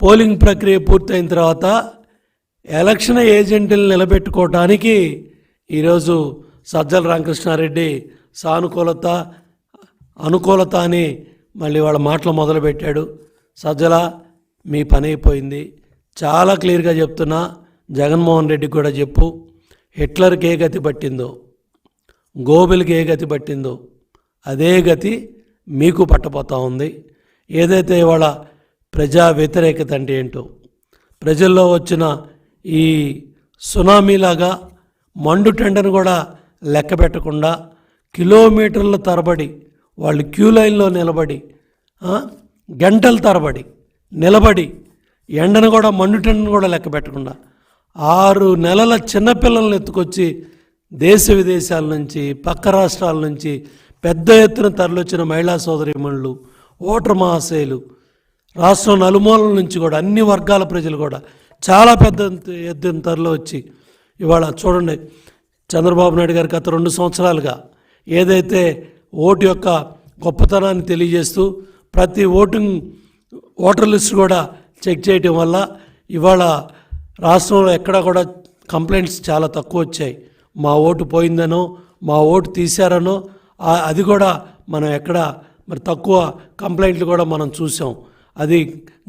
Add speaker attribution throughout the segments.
Speaker 1: Polling ప్రక్రియ పూర్తయిన తర్వాత ఎలక్షన్ ఏజెంట్లు నిలబెట్టుకోవటానికి ఈరోజు సజ్జల రామకృష్ణారెడ్డి సానుకూలత అనుకూలత అని మళ్ళీ వాళ్ళ మాటలు మొదలుపెట్టాడు. సజ్జల మీ పని అయిపోయింది. చాలా క్లియర్గా చెప్తున్నా జగన్మోహన్ రెడ్డి కూడా చెప్పు. హిట్లర్కి ఏ గతి పట్టిందో గోబెల్కి ఏ గతి పట్టిందో అదే గతి మీకు పట్టపోతూ ఉంది. ఏదైతే ఇవాళ ప్రజా వ్యతిరేకత అంటే ఏంటో. ప్రజల్లో వచ్చిన ఈ సునామీలాగా మండు టెండను కూడా లెక్క పెట్టకుండా కిలోమీటర్ల తరబడి వాళ్ళు క్యూ లైన్లో నిలబడి గంటల తరబడి నిలబడి ఎండను కూడా మండు టెండను కూడా లెక్క పెట్టకుండా ఆరు నెలల చిన్నపిల్లల్ని ఎత్తుకొచ్చి దేశ విదేశాల నుంచి పక్క రాష్ట్రాల నుంచి పెద్ద ఎత్తున తరలొచ్చిన మహిళా సోదరిమణులు ఓటర్ మహాశయులు రాష్ట్రం నలుమూలల నుంచి కూడా అన్ని వర్గాల ప్రజలు కూడా చాలా పెద్ద ఎద్దిన తరలి వచ్చి ఇవాళ చూడండి చంద్రబాబు నాయుడు గారు గత రెండు సంవత్సరాలుగా ఏదైతే ఓటు యొక్క గొప్పతనాన్ని తెలియజేస్తూ ప్రతి ఓటింగ్ ఓటర్ లిస్ట్ కూడా చెక్ చేయటం వల్ల ఇవాళ రాష్ట్రంలో ఎక్కడ కూడా కంప్లైంట్స్ చాలా తక్కువ వచ్చాయి. మా ఓటు పోయిందనో మా ఓటు తీశారనో అది కూడా మనం ఎక్కడ మరి తక్కువ కంప్లైంట్లు కూడా మనం చూసాం. అది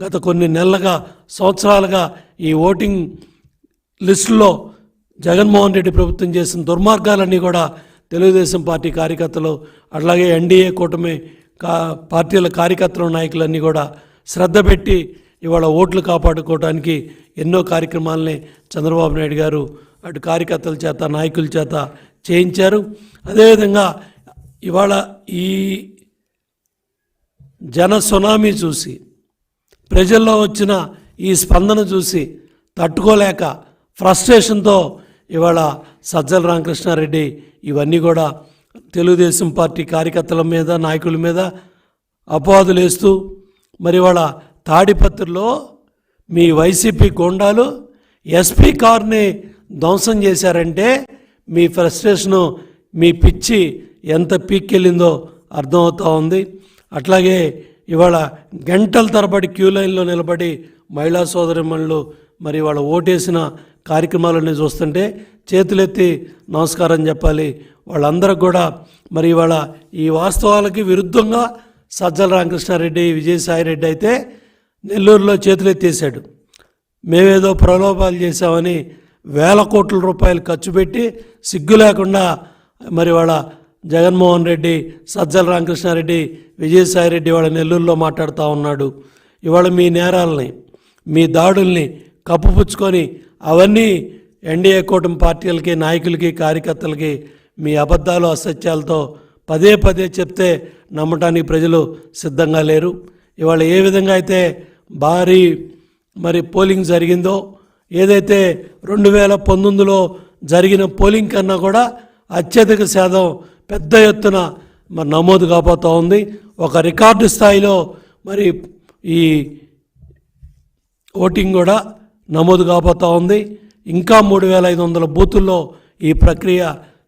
Speaker 1: గత కొన్ని నెలలుగా సంవత్సరాలుగా ఈ ఓటింగ్ లిస్టులో జగన్మోహన్ రెడ్డి ప్రభుత్వం చేసిన దుర్మార్గాలన్నీ కూడా తెలుగుదేశం పార్టీ కార్యకర్తలు అట్లాగే ఎన్డీఏ కూటమి కా పార్టీల కార్యకర్తలు నాయకులన్నీ కూడా శ్రద్ధ పెట్టి ఇవాళ ఓట్లు కాపాడుకోవడానికి ఎన్నో కార్యక్రమాలని చంద్రబాబు నాయుడు గారు అటు కార్యకర్తల చేత నాయకుల చేత చేయించారు. అదేవిధంగా ఇవాళ ఈ జన సునామీ చూసి ప్రజల్లో వచ్చిన ఈ స్పందన చూసి తట్టుకోలేక ఫ్రస్ట్రేషన్తో ఇవాళ సజ్జల రామకృష్ణారెడ్డి ఇవన్నీ కూడా తెలుగుదేశం పార్టీ కార్యకర్తల మీద నాయకుల మీద అపవాదులు వేస్తూ మరి ఇవాళ తాడిపత్రిలో మీ వైసీపీ గోండాలు ఎస్పీ కార్ని ధ్వంసం చేశారంటే మీ ఫ్రస్ట్రేషను మీ పిచ్చి ఎంత పీక్కెళ్ళిందో అర్థమవుతూ ఉంది. అట్లాగే ఇవాళ గంటల తరబడి క్యూ లైన్లో నిలబడి మహిళా సోదరిమణులు మరి వాళ్ళ ఓటేసిన కార్యక్రమాలన్నీ చూస్తుంటే చేతులెత్తి నమస్కారం చెప్పాలి. వాళ్ళందరికి కూడా మరి ఇవాళ ఈ వాస్తవాలకి విరుద్ధంగా సజ్జల రామకృష్ణారెడ్డి విజయసాయిరెడ్డి అయితే నెల్లూరులో చేతులెత్తేసాడు మేమేదో ప్రలోభాలు చేశామని వేల కోట్ల రూపాయలు ఖర్చు పెట్టి సిగ్గు లేకుండా మరి వాళ్ళ జగన్మోహన్ రెడ్డి సజ్జల రామకృష్ణారెడ్డి విజయసాయిరెడ్డి వాళ్ళ నెల్లూరులో మాట్లాడుతూ ఉన్నాడు. ఇవాళ మీ నేరాలని మీ దాడుల్ని కప్పుపుచ్చుకొని అవన్నీ ఎన్డీఏ కూటమి పార్టీలకి నాయకులకి కార్యకర్తలకి మీ అబద్ధాలు అసత్యాలతో పదే పదే చెప్తే నమ్మటానికి ప్రజలు సిద్ధంగా లేరు. ఇవాళ ఏ విధంగా అయితే భారీ మరి పోలింగ్ జరిగిందో ఏదైతే రెండు వేల పంతొమ్మిదిలో జరిగిన పోలింగ్ కన్నా కూడా అత్యధిక శాతం పెద్ద ఎత్తున మరి నమోదు కాబోతూ ఉంది. ఒక రికార్డు స్థాయిలో మరి ఈ ఓటింగ్ కూడా నమోదు కాబోతూ ఉంది. ఇంకా మూడు వేల ఐదు వందల బూతుల్లో ఈ ప్రక్రియ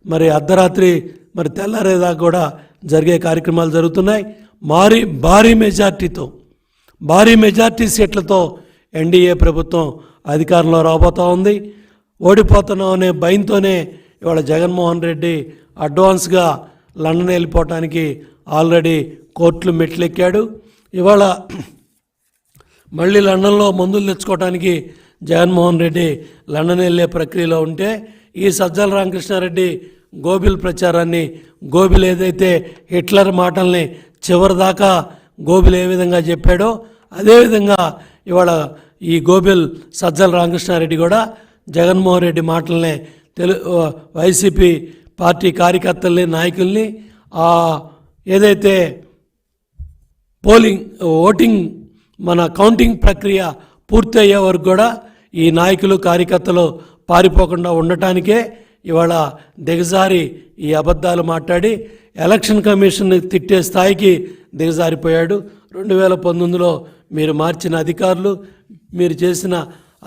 Speaker 1: మరి అర్ధరాత్రి మరి తెల్లారేదాకా కూడా జరిగే కార్యక్రమాలు జరుగుతున్నాయి. మారీ భారీ మెజార్టీతో భారీ మెజార్టీ సీట్లతో ఎన్డీఏ ప్రభుత్వం అధికారంలో రాబోతూ ఉంది. ఓడిపోతున్నాం అనే భయంతోనే ఇవాళ జగన్మోహన్ రెడ్డి అడ్వాన్స్గా లండన్ వెళ్ళిపోవటానికి ఆల్రెడీ కోర్టులు మెట్లెక్కాడు. ఇవాళ మళ్ళీ లండన్లో మందులు తెచ్చుకోవటానికి జగన్మోహన్ రెడ్డి లండన్ వెళ్ళే ప్రక్రియలో ఉంటే ఈ సజ్జల రామకృష్ణారెడ్డి గోబిల్ ప్రచారాన్ని గోబిల్ ఏదైతే హిట్లర్ మాటల్ని చివరిదాకా గోబిల్ ఏ విధంగా చెప్పాడో అదేవిధంగా ఇవాళ ఈ గోబిల్ సజ్జల రామకృష్ణారెడ్డి కూడా జగన్మోహన్ రెడ్డి మాటలనే తెలు వైసీపీ పార్టీ కార్యకర్తల్ని నాయకుల్ని ఏదైతే పోలింగ్ ఓటింగ్ మన కౌంటింగ్ ప్రక్రియ పూర్తి అయ్యే వరకు కూడా ఈ నాయకులు కార్యకర్తలు పారిపోకుండా ఉండటానికే ఇవాళ దిగజారి ఈ అబద్ధాలు మాట్లాడి ఎలక్షన్ కమిషన్ తిట్టే స్థాయికి దిగజారిపోయాడు. రెండు వేల పంతొమ్మిదిలో మీరు మార్చిన అధికారులు మీరు చేసిన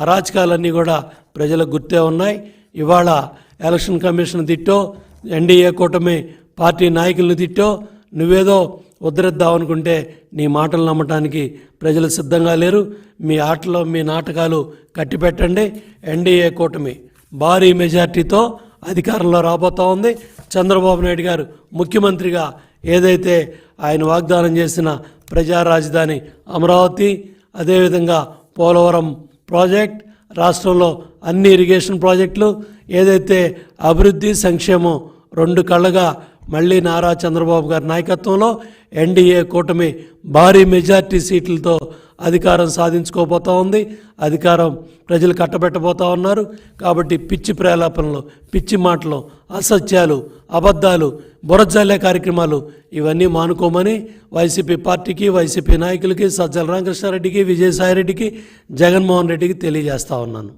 Speaker 1: అరాచకాలన్నీ కూడా ప్రజలకు గుర్తే ఉన్నాయి. ఇవాళ ఎలక్షన్ కమిషన్ తిట్టో ఎన్డీఏ కూటమి పార్టీ నాయకులను తిట్టో నువ్వేదో ఉద్ధరిద్దామనుకుంటే నీ మాటలు నమ్మటానికి ప్రజలు సిద్ధంగా లేరు. మీ ఆటలో మీ నాటకాలు కట్టిపెట్టండి. ఎన్డీఏ కూటమి భారీ మెజార్టీతో అధికారంలో రాబోతా ఉంది. చంద్రబాబు నాయుడు గారు ముఖ్యమంత్రిగా ఏదైతే ఆయన వాగ్దానం చేసిన ప్రజా రాజధాని అమరావతి అదేవిధంగా పోలవరం ప్రాజెక్ట్ రాష్ట్రంలో అన్ని ఇరిగేషన్ ప్రాజెక్టులు ఏదైతే అభివృద్ధి సంక్షేమం రెండు కళ్ళగా మళ్ళీ నారా చంద్రబాబు గారి నాయకత్వంలో ఎన్డీఏ కూటమి భారీ మెజార్టీ సీట్లతో అధికారం సాధించుకోబోతూ ఉంది. అధికారం ప్రజలు కట్టబెట్టబోతూ ఉన్నారు. కాబట్టి పిచ్చి ప్రేలాపనలు పిచ్చి మాటలు అసత్యాలు అబద్ధాలు బురజల్లే కార్యక్రమాలు ఇవన్నీ మానుకోమని వైసీపీ పార్టీకి వైసీపీ నాయకులకి సజ్జల రామకృష్ణారెడ్డికి విజయసాయిరెడ్డికి జగన్మోహన్ రెడ్డికి తెలియజేస్తా ఉన్నాను.